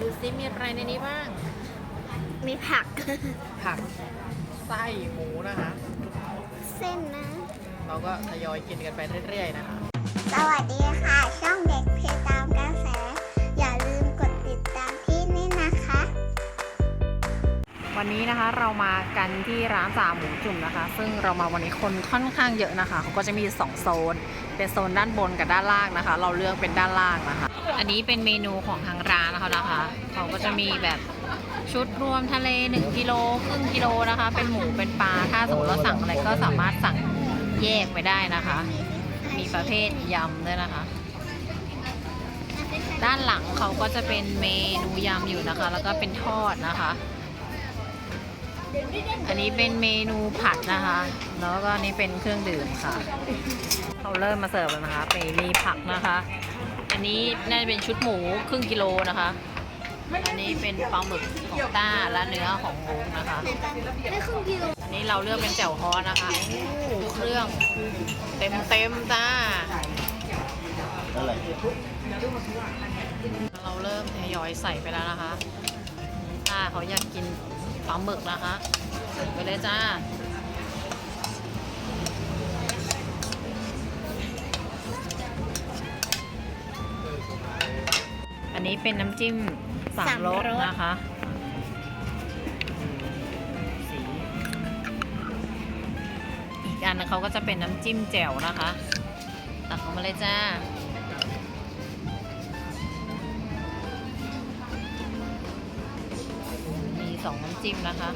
ดูซิมีอะไรในนี้บ้าง มีผัก ผักไส้หมูนะคะ เส้นนะ เราก็ทยอยกินกันไปเรื่อยๆนะคะ สวัสดีค่ะ ช่องเด็กเพจตามกระแส อย่าลืมกดติดตามที่นี่นะคะ วันนี้นะคะเรามากันที่ร้านสามหมูจุ่มนะคะ ซึ่งเรามาวันนี้คนค่อนข้างเยอะนะคะเขาก็จะมีสองโซน เป็นโซนด้านบนกับด้านล่างนะคะ เราเลือกเป็นด้านล่างนะคะ อันนี้เป็นเมนูของทางร้านนะคะนะคะ เขาก็จะมีแบบชุดรวมทะเล 1กิโลครึ่งกิโลนะคะ เป็นหมูเป็นปลาถ้าสมมติเราสั่งอะไรก็สามารถสั่งแยกไปได้นะคะ มีประเภทยำด้วยนะคะ ด้านหลังเขาก็จะเป็นเมนูยำอยู่นะคะ แล้วก็เป็นทอดนะคะ อันนี้เป็นเมนูผัดนะคะ แล้วก็นนี้เป็นเครื่องดื่มค่ะ เขาเริ่มมาเสิร์ฟแล้วนะคะเป็นมีผักนะคะ อันนี้น่าจะเป็นชุดหมูครึ่งกิโลนะคะ อันนี้เป็นปลาหมึกของต้าและเนื้อของโอ๊กนะคะ ได้ครึ่งกิโลอันนี้เราเลือกเป็นแจ่วฮอนนะคะโอ้โหเครื่องเต็มเต็มๆจ้า อะไรเราเริ่มทยอยใส่ไปแล้วนะคะถ้าเขาอยากกินปลาหมึกนะคะใส่ไปเลยจ้า อันนี้เป็นน้ำจิ้มสามรสนะคะ สีอีกอันนึงเขาก็จะเป็นน้ำจิ้มแจ่วนะคะตักออกมาเลยจ้ามีสองน้ำจิ้มนะคะ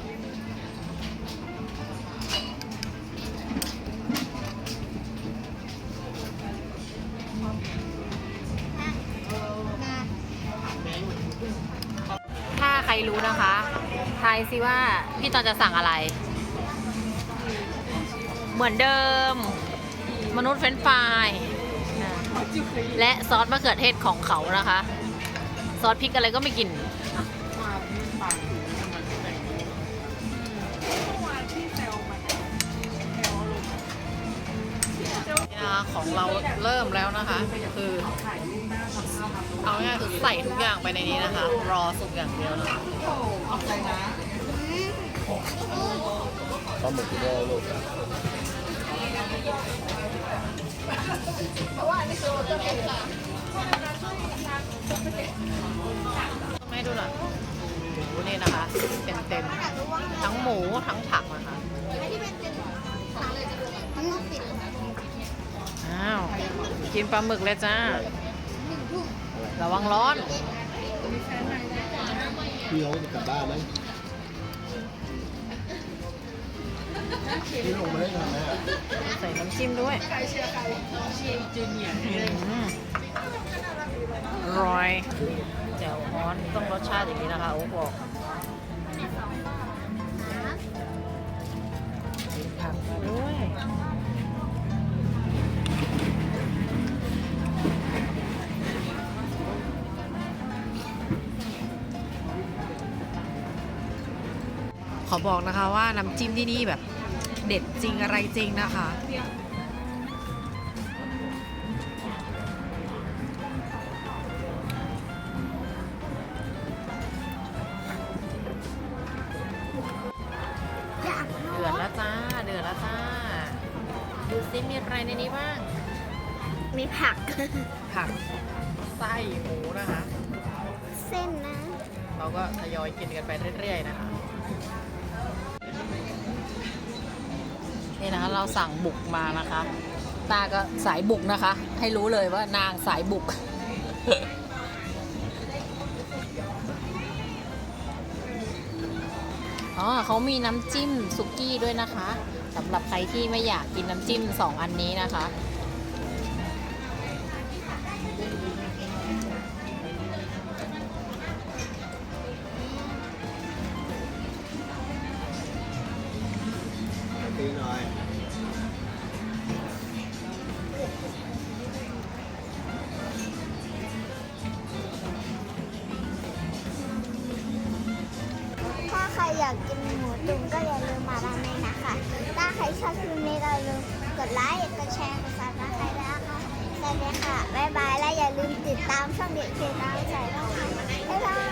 รรู้นะคะทายซิว่าพี่ตอนจะสั่งอะไร เหมือนเดิม มนุษย์เฟรนฟรายและซอสมะเขือเทศของเขานะคะ ซอสพริกอะไรก็ไม่กินนี่ นะคะของเราเริ่มแล้วนะคะ คือเอาง่ายคือใส่ทุกอย่างไปในนี้นะคะ รอสุกอย่างเดียวนะคะปลาหมึกด้วยลูกไม่ดูหน่อยหมูนี่นะคะเต็มเต็มๆทั้งหมูทั้งผักนะคะอ้าว กินปลาหมึกเลยจ้า ระวังร้อน พี่เขาจะกลับบ้านไหมพี่ลงมาได้ทำไหมอะใส่น้ำจิ้มด้วยอืมอร่อยแจ่วฮ้อนต้องรสชาติอย่างนี้นะคะโอ้บอกผักมาด้วยข อบอกนะคะว่าน้ำจิ้มที่นี่แบบเด็ดจริงอะไรจริงนะคะอยากเดือดแล้วจ้า เดือดแล้วจ้า ดูซิมีอะไรในนี้บ้าง มีผัก ผัก ไส้หมูนะคะ เส้นนะ เราก็ทยอยกินกันไปเรื่อยๆนะคะ นี่นะคะ เราสั่งบุกมานะคะ ตาก็สายบุกนะคะ ให้รู้เลยว่านางสายบุก อ๋อเขามีน้ำจิ้มสุกี้ด้วยนะคะสำหรับใครที่ไม่อยากกินน้ำจิ้มสองอันนี้นะคะตีหน่อย อยากกินหมูตุ๋นก็อย่าลืมมาบ้านแม่นะคะ ถ้าใครชอบคลิปนี้เราลืมกดไลค์ กดแชร์ กดซับสไครต์ด้วยนะคะสวัสดีค่ะ บ๊ายบาย และอย่าลืมติดตามช่องเด็กเพจตามใจนะคะ